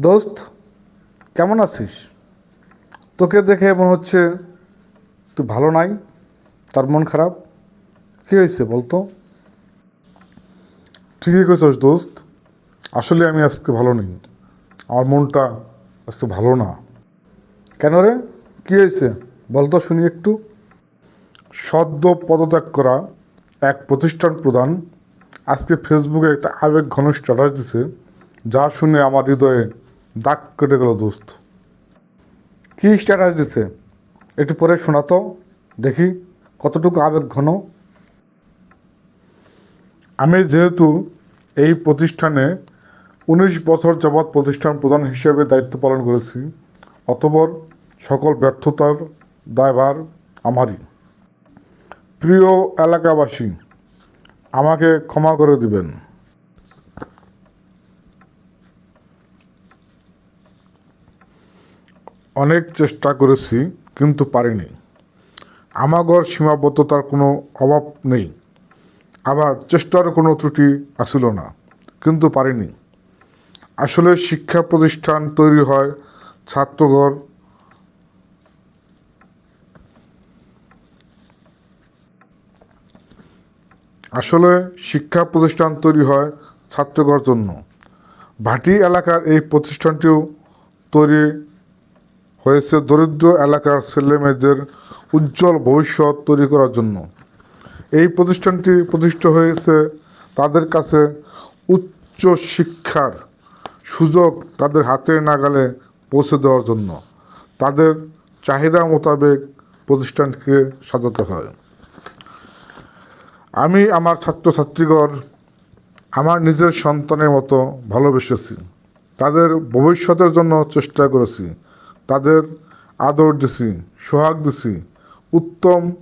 দোস্ত, কেমন আছিস? তোকে দেখে মনে হচ্ছে তুই ভালো নাই, তার মন খারাপ। কী হয়েছে বলতো? ঠিকই কইছস দোস্ত, আসলে আমি আজকে ভালো নেই। আমার মনটা আজকে ভালো না। কেন রে? কী হয়েছে? বলতো শুনি একটু। সদ্য পদত্যাগ করা এক প্রতিষ্ঠান প্রধান আজকে ফেসবুকে একটা আবেগ ঘন স্ট্যাটাস দিছে, যা শুনে আমার হৃদয়ে দাগ কেটে গেল, দোস্ত। কী স্ট্যাটাস দিছে? একটু পরে শোনাতো দেখি কতটুকু আবেগ ঘন। আমি যেহেতু এই প্রতিষ্ঠানে উনিশ বছর যাবৎ প্রতিষ্ঠান প্রধান হিসেবে দায়িত্ব পালন করেছি, অতপর সকল ব্যর্থতার দায়ভার আমারই। প্রিয় এলাকাবাসী, আমাকে ক্ষমা করে দিবেন। অনেক চেষ্টা করেছি, কিন্তু পারিনি। আমাগর সীমাবদ্ধতার কোনো অভাব নেই। আবার চেষ্টার কোনো ত্রুটি আসিল না, কিন্তু পারিনি। আসলে শিক্ষা প্রতিষ্ঠান তৈরি হয় ছাত্রঘর আসলে শিক্ষা প্রতিষ্ঠান তৈরি হয় ছাত্রঘর জন্য। ভাটি এলাকার এই প্রতিষ্ঠানটিও তৈরি হয়েছে দরিদ্র এলাকার ছেলেমেয়েদের উজ্জ্বল ভবিষ্যৎ তৈরি করার জন্য। এই প্রতিষ্ঠানটি প্রতিষ্ঠা হয়েছে তাদের কাছে উচ্চ শিক্ষার সুযোগ তাদের হাতের নাগালে পৌঁছে দেওয়ার জন্য। তাদের চাহিদা মোতাবেক প্রতিষ্ঠানকে সাজাতে হয়। আমি আমার ছাত্রছাত্রীগণ আমার নিজের সন্তানের মতো ভালোবেসেছি। তাদের ভবিষ্যতের জন্য চেষ্টা করেছি। তাদের আদর দিছি, সোহাগ দিছি। উত্তম।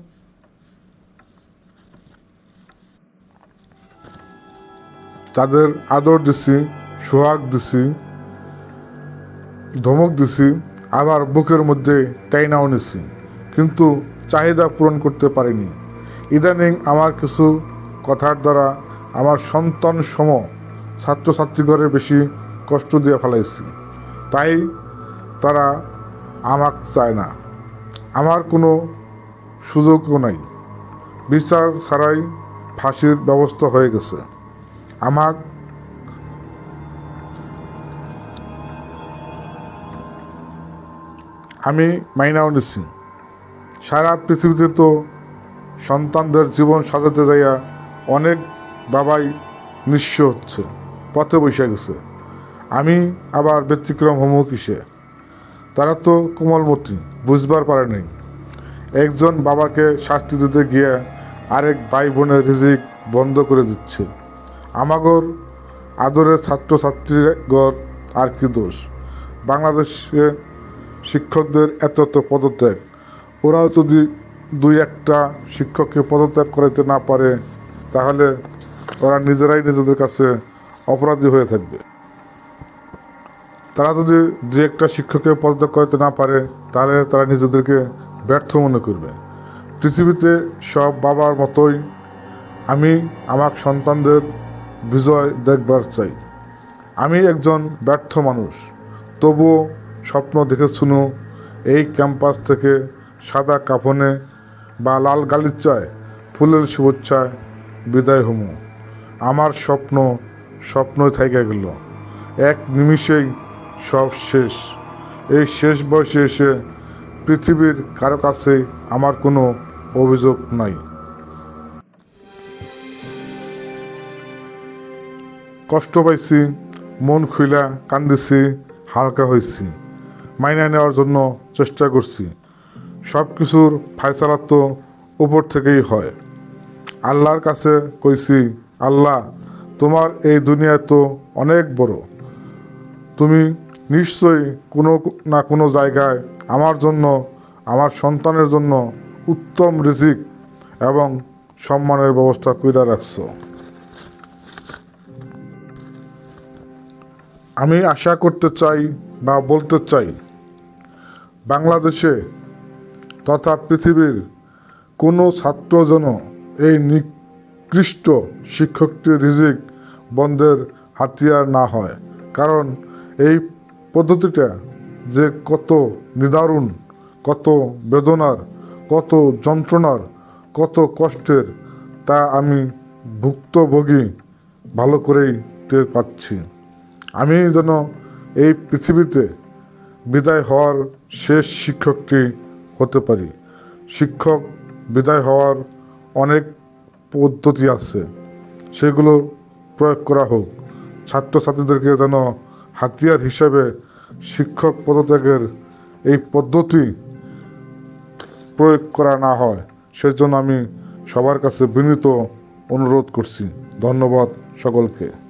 তাদের আদর দিছি, সোহাগ দিছি। ধমক দিছি, আবার বুকের মধ্যে টাইনাও নিছি। কিন্তু চাহিদা পূরণ করতে পারিনি। ইদানিং আমার কিছু কথার দ্বারা আমার সন্তান সম ছাত্রছাত্রীগণের বেশি কষ্ট দিয়ে ফেলাইছি। তাই তারা আমাক চায় না। আমার কোনো সুযোগও নাই। বিচার ছাড়াই ফাঁসির ব্যবস্থা হয়ে গেছে। আমাক আমি মাইনাও নিছি। সারা পৃথিবীতে তো সন্তানদের জীবন সাজাতে যাইয়া অনেক বাবাই নিঃস্ব হচ্ছে, পথে বসে গেছে। আমি আবার ব্যতিক্রম হমু কিসে? তারা তো কোমলমতি, বুঝবার পারে নাই। একজন বাবাকে শাস্তি দিতে গিয়ে আরেক ভাই বোনের রিজিক বন্ধ করে দিচ্ছে। আমাগর আদরের ছাত্রছাত্রীগর আর কি দোষ? বাংলাদেশে শিক্ষকদের এত এত পদত্যাগ। ওরাও যদি দুই একটা শিক্ষককে পদত্যাগ করাইতে না পারে, তাহলে ওরা নিজেরাই নিজেদের কাছে অপরাধী হয়ে থাকবে। তারা যদি দু একটা শিক্ষককে পদত্যাগ করতে না পারে, তাহলে তারা নিজেদেরকে ব্যর্থ মনে করবে। পৃথিবীতে সব বাবার মতোই আমি আমার সন্তানদের বিজয় দেখবার চাই। আমি একজন ব্যর্থ মানুষ, তবুও স্বপ্ন দেখে শুনো, এই ক্যাম্পাস থেকে সাদা কাফনে বা লাল গালিচায়, ফুলের শুভেচ্ছায় বিদায় হমু। আমার স্বপ্ন স্বপ্নই থেকে গেল। এক নিমিষেই সব শেষ। এই শেষ বয়সে এসে পৃথিবীর কারও কাছে আমার কোনো অভিযোগ নাই। কষ্ট পাইছি, মন খুইলা কান্দিছি, হালকা হয়েছি মাইনা নেওয়ার জন্য চেষ্টা করছি। সব কিছুর ফায়সালা তো উপর থেকেই হয়। আল্লাহর কাছে কইছি, আল্লাহ, তোমার এই দুনিয়া তো অনেক বড়। তুমি নিশ্চয়ই কোনো না কোনো জায়গায় আমার জন্য, আমার সন্তানের জন্য উত্তম রিজিক এবং সম্মানের ব্যবস্থা কইরা রাখছ। আমি আশা করতে চাই বা বলতে চাই, বাংলাদেশে তথা পৃথিবীর কোনো ছাত্র যেন এই নিকৃষ্ট শিক্ষকটির রিজিক বন্ধের হাতিয়ার না হয়। কারণ এই পদ্ধতিটা যে কত নিদারুণ, কত বেদনার, কত যন্ত্রণার, কত কষ্টের, তা আমি ভুক্তভোগী ভালো করেই টের পাচ্ছি। আমি যেন এই পৃথিবীতে বিদায় হওয়ার শেষ শিক্ষকটি হতে পারি। শিক্ষক বিদায় হওয়ার অনেক পদ্ধতি আছে। সেগুলো প্রয়োগ করা হোক। ছাত্রছাত্রীদেরকে যেন হাতিয়ার হিসাবে শিক্ষক পদত্যাগের এই পদ্ধতি প্রয়োগ করা না হয়, সেজন্য আমি সবার কাছে বিনীত অনুরোধ করছি। ধন্যবাদ সকলকে।